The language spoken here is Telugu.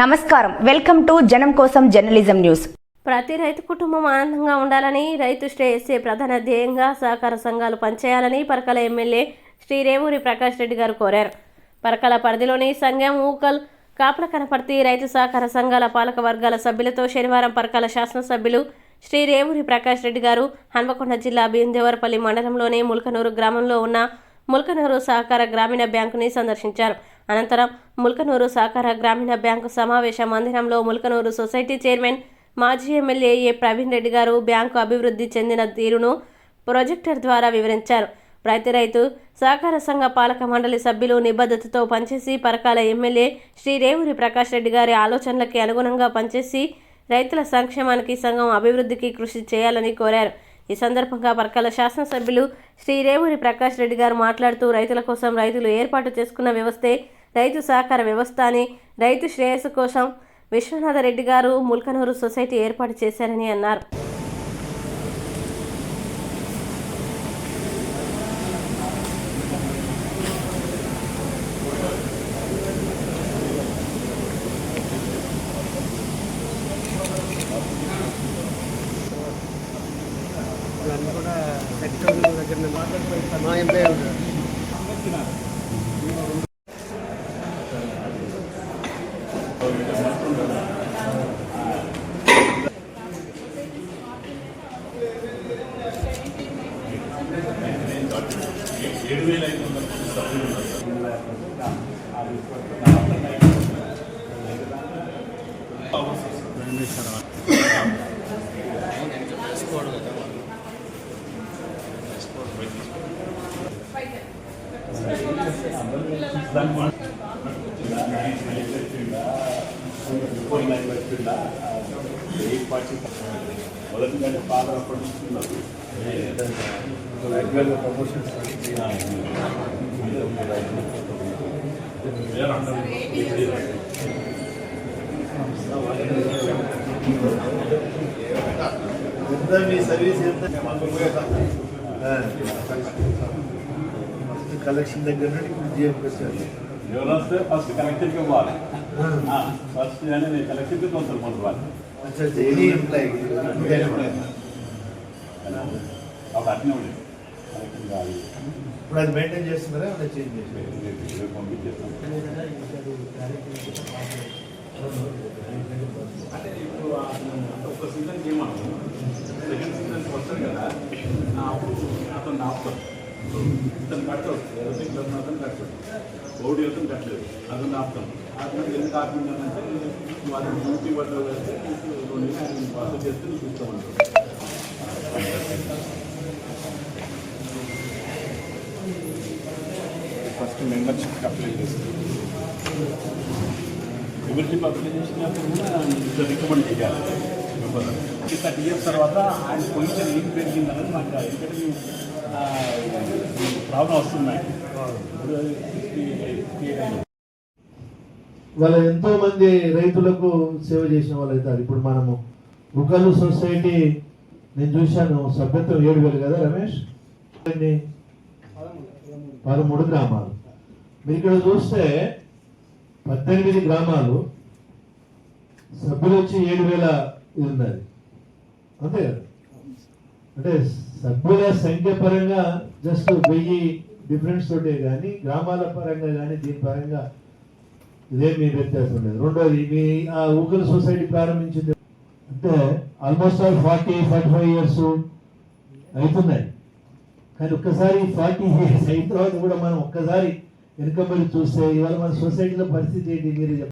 నమస్కారం. వెల్కమ్ టు జనం కోసం జర్నలిజం న్యూస్. ప్రతి రైతు కుటుంబం ఆనందంగా ఉండాలని రైతు శ్రేయస్సే ప్రధాన ధ్యేయంగా సహకార సంఘాలు పనిచేయాలని పరకల ఎమ్మెల్యే శ్రీ రేవూరి ప్రకాష్ రెడ్డి గారు కోరారు. పరకల పరిధిలోని సంఘం ఊకల్ కాపల కనపర్తి రైతు సహకార సంఘాల పాలక వర్గాల సభ్యులతో శనివారం పరకాల శాసనసభ్యులు శ్రీ రేవూరి ప్రకాష్ రెడ్డి గారు హన్మకొండ జిల్లా భీమదేవరపల్లి మండలంలోని ముల్కనూరు గ్రామంలో ఉన్న ముల్కనూరు సహకార గ్రామీణ బ్యాంకుని సందర్శించారు. అనంతరం ముల్కనూరు సహకార గ్రామీణ బ్యాంకు సమావేశ మందిరంలో ముల్కనూరు సొసైటీ చైర్మన్ మాజీ ఎమ్మెల్యే ఏ ప్రవీణ్ రెడ్డి గారు బ్యాంకు అభివృద్ధి చెందిన తీరును ప్రొజెక్టర్ ద్వారా వివరించారు. ప్రతి రైతు సహకార సంఘ పాలక మండలి సభ్యులు నిబద్ధతతో పనిచేసి పరకాల ఎమ్మెల్యే శ్రీ రేవూరి ప్రకాష్ రెడ్డి గారి ఆలోచనలకి అనుగుణంగా పనిచేసి రైతుల సంక్షేమానికి సంఘం అభివృద్ధికి కృషి చేయాలని కోరారు. ఈ సందర్భంగా పరకాల శాసనసభ్యులు శ్రీ రేవూరి ప్రకాష్ రెడ్డి గారు మాట్లాడుతూ రైతుల కోసం రైతులు ఏర్పాటు చేసుకున్న వ్యవస్థే రైతు సహకార వ్యవస్థ అని రైతు శ్రేయస్సు కోసం విశ్వనాథ రెడ్డి గారు ముల్కనూరు సొసైటీ ఏర్పాటు చేశారని అన్నారు. అన్నీ కూడా సెక్టర్ దగ్గర మా ఎంప్లాయీ ఉంటారు ఫాదర్ అప్పటి నుంచి ఉన్నారు రెగ్యులర్గా ప్రమోషన్స్ ఎంత మీ సర్వీస్ ఎంత ఫస్ట్ కలెక్షన్ దగ్గర నుండి ఇప్పుడు జిఎంకి వచ్చారు. ఎవరు వస్తే ఫస్ట్ కలెక్టర్కి ఇవ్వాలి ఫస్ట్ నేను కలెక్టర్కి కొంచెం పంపాలి అచ్చా ఎనీ ఎంప్లాయీ అప్పుడు అట్నే ఉండేది కలెక్టర్ కాదు. ఇప్పుడు అది మెయింటైన్ చేస్తున్నారా ఏమైనా చేంజ్ రేపు పంపించేస్తాం. అంటే ఇప్పుడు ఒక సీజన్కి ఏమన్నా సెకండ్ సీజన్కి వస్తాడు కదా. అప్పుడు అతను ఇతను కడతాడు ఎవరికి అతను కడతాడు ఓడి అతను కట్టలేదు. అతను ఆపుతాం అతను ఎందుకు ఆపిందంటే వాళ్ళ డ్యూటీ వాళ్ళు వెళ్తే నీకు రెండు ఆయన పాస్ చేస్తే నీకు ఇస్తామంటాడు ఫస్ట్ మెంబర్షిప్ అప్లై చేస్తాం మెంబర్షిప్ అప్లై చేసినప్పుడు కూడా రికమెండ్ చేయాలి. థర్టీ ఇయర్స్ తర్వాత ఆయన పొజిషన్ ఏం పెరిగింది అనేది నాకు ఎందుకంటే ప్రాబ్లం వస్తున్నాయి వాళ్ళ ఎంతో మంది రైతులకు సేవ చేసిన వాళ్ళు అవుతారు. ఇప్పుడు మనము ఉకలు సొసైటీ నేను చూశాను సభ్యత్వం ఏడు వేలు కదా రమేష్? పదమూడు గ్రామాలు. మీరు ఇక్కడ చూస్తే పద్దెనిమిది గ్రామాలు సభ్యులు వచ్చి ఏడు వేల ఇది ఉన్నది. అంతే కదా? అంటే సభ్యుల సంఖ్య పరంగా జస్ట్ వెయ్యి డిఫరెన్స్ తోటే కానీ గ్రామాల పరంగా కానీ దీని పరంగా ఇదేమీ వ్యత్యాసం లేదు. రెండోది మీ ఆ ఊకల సొసైటీ ప్రారంభించింది అంటే almost all forty forty five years అవుతున్నాయి కానీ ఒక్కసారి ఫార్టీ ఇయర్స్ అయిన తర్వాత కూడా మనం ఒక్కసారి వెనుకబడి చూస్తే ఇవాళ మన సొసైటీలో పరిస్థితి ఏంటి? మీరు